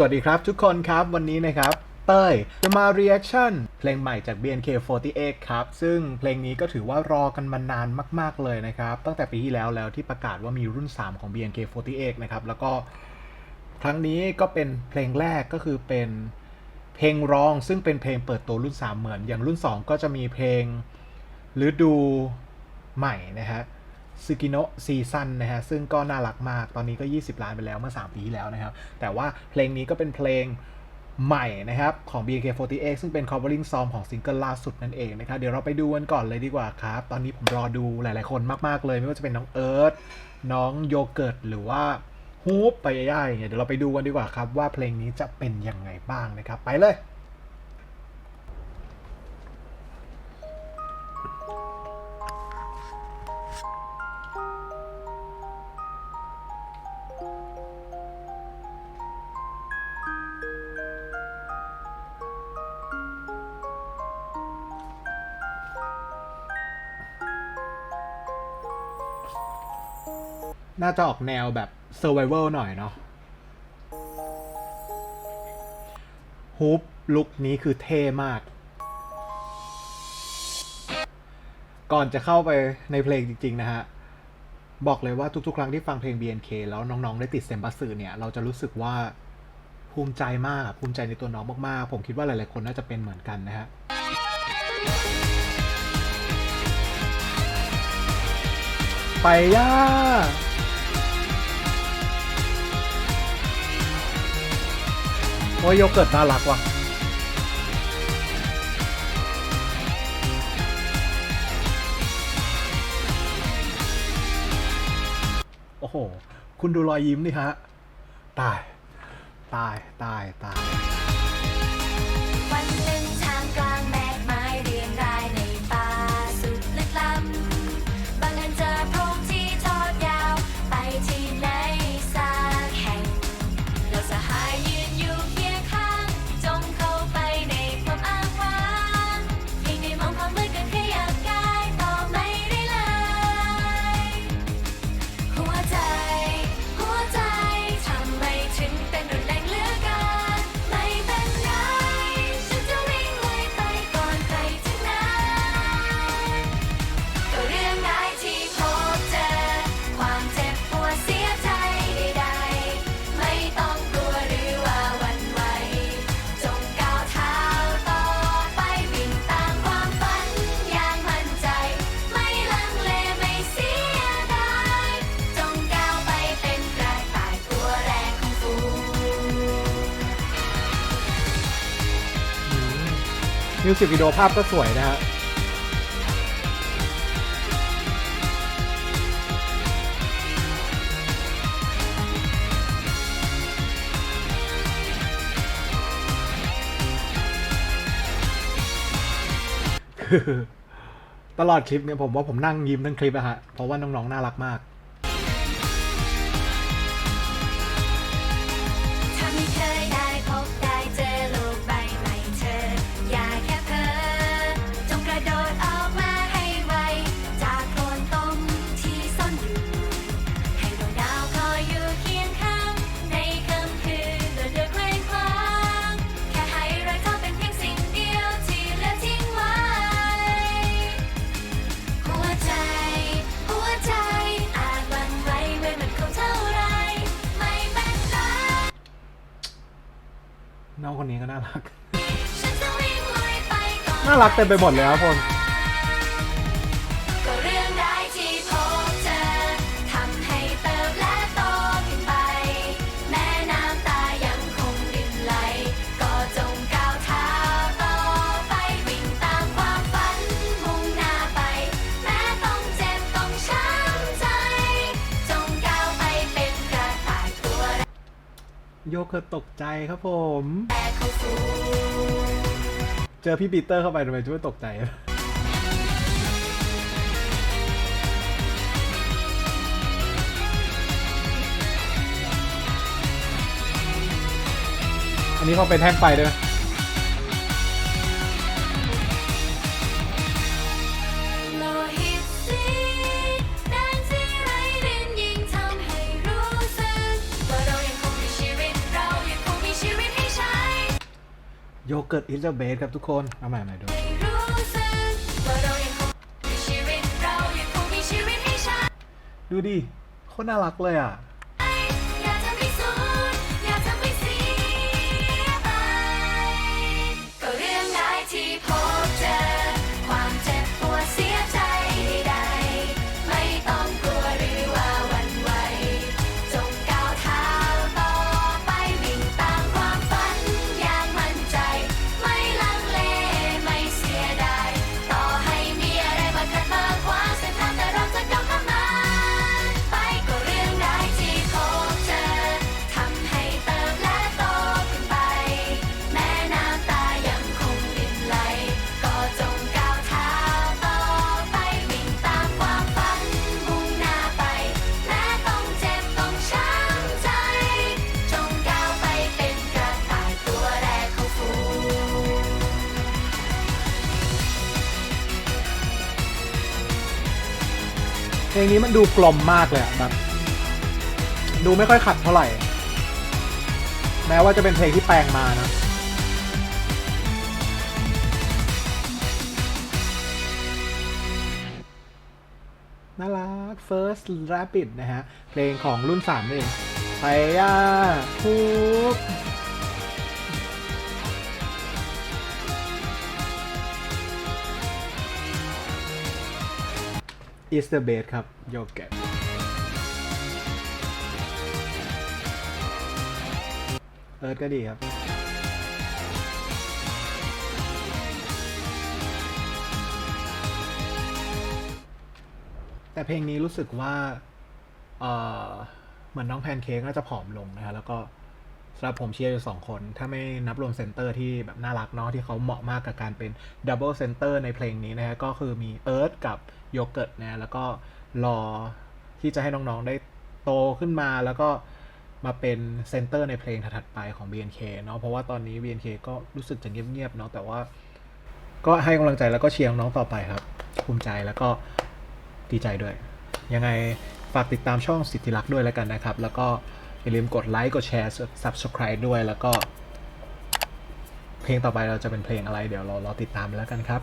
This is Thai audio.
สวัสดีครับทุกคนครับวันนี้นะครับ เต้ยจะมา reaction เพลงใหม่จาก BNK48 ครับ ซึ่งเพลงนี้ก็ถือว่ารอกันมานานมาก ๆ เลยนะครับ ตั้งแต่ปีที่แล้วแล้วที่ประกาศว่ามีรุ่น 3 ของ BNK48 นะครับ แล้วก็ครั้งนี้ก็เป็นเพลงแรกก็คือเป็นเพลงร้องซึ่งเป็นเพลงเปิดตัวรุ่น 3 เหมือน อย่างรุ่น 2 ก็จะมีเพลงฤดูใหม่นะฮะ ซึกิโนะซีซันนะฮะซึ่งก็น่ารักมากตอนนี้ก็ 20 ล้านไปแล้วเมื่อ 3 ปีที่แล้วนะครับ แต่ว่าเพลงนี้ก็เป็นเพลงใหม่นะครับ ของ BNK48 ซึ่งเป็น covering song ของซิงเกิลล่าสุดนั่นเองนะครับ เดี๋ยวเราไปดูกันก่อนเลยดีกว่าครับ ตอนนี้ผมรอดูหลาย ๆ คนมาก ๆ เลย ไม่ว่าจะเป็นน้องเอิร์ธน้องโยเกิร์ตหรือว่าฮูปไปย่าอย่างเงี้ยเดี๋ยวเราไปดูกันดีกว่าครับว่าเพลงนี้จะเป็นยังไงบ้างนะครับ ไปเลย น่าจะออกแนวแบบ survival หน่อยเนาะฮุบลุคนี้คือเท่มาก ก่อนจะเข้าไปในเพลงจริง ๆ นะฮะ บอกเลยว่าทุกๆ ครั้งที่ฟังเพลง BNK แล้วน้องๆ ได้ติดเซมบัสสืเนี่ย เราจะรู้สึกว่าภูมิใจมากภูมิใจในตัวน้องมากๆ ผมคิดว่าหลายๆ คนน่าจะเป็นเหมือนกันนะฮะไปย่า โอ้ยโยเกิร์ตน่ารักว่ะโอ้โห คุณดูรอยยิ้มนี่ฮะ ตาย ตาย ตาย ตาย วันหนึ่ มิวสิกวิดีโอภาพก็สวยนะฮะคือตลอดคลิปเนี่ยผมว่าผมนั่งยิ้มทั้งคลิปอะฮะ เพราะว่าน้องๆ น่ารักมาก น้องคนนี้ก็น่ารักฉันจะวิ่งลุยไปก่อนน่ารักเต็มไปหมดเลยครับคน โยเกิร์ตตกใจครับผมกของฝูงเจอพี่ปีเตอร์เข้าไปทำไมช่วยตกใจอันนี้เขาเป็นแท่งไฟด้วย โยเกิร์ตอิสเบสครับทุกคน เอาใหม่ใหม่ดูดูดิโคตรน่ารักเลยอะ ลงนี้มันดูกลมมากเลยอะแบบดูไม่ค่อยขัดเท่าไหร่ แม้ว่าจะเป็นเพลงที่แปลงมานะน่ารัก First Rapid นะฮะ เพลงของรุ่น3นั่นเองไปย่าทุก is the best ครับโยเกิร์ตเอิร์ธก็ดีครับ แต่เพลงนี้รู้สึกว่า เออเหมือนน้องแพนเค้กน่าจะผอมลงนะฮะ แล้วก็ สำหรับผมเชียร์อยู่สองคน ถ้าไม่นับรวมเซนเตอร์ที่แบบน่ารักเนาะที่เขาเหมาะมากกับการเป็นดับเบิลเซนเตอร์ในเพลงนี้นะฮะก็คือมีเอิร์ธกับโยเกิร์ตนะแล้วก็รอที่จะให้น้องๆได้โตขึ้นมาแล้วก็มาเป็นเซนเตอร์ในเพลงถัดๆไปของ BNK เนาะเพราะว่าตอนนี้ BNK ก็รู้สึกจะเงียบๆเนาะแต่ว่าก็ให้กำลังใจแล้วก็เชียร์น้องต่อไปครับ ภูมิใจแล้วก็ดีใจด้วย ยังไงฝากติดตามช่องสิทธิรักษ์ด้วยแล้วกันนะครับ แล้วก็ อย่าลืมกดไลค์ กดแชร์ subscribe ด้วย แล้วก็ เพลงต่อไปเราจะเป็นเพลงอะไร เดี๋ยวเรารอติดตามแล้วกันครับ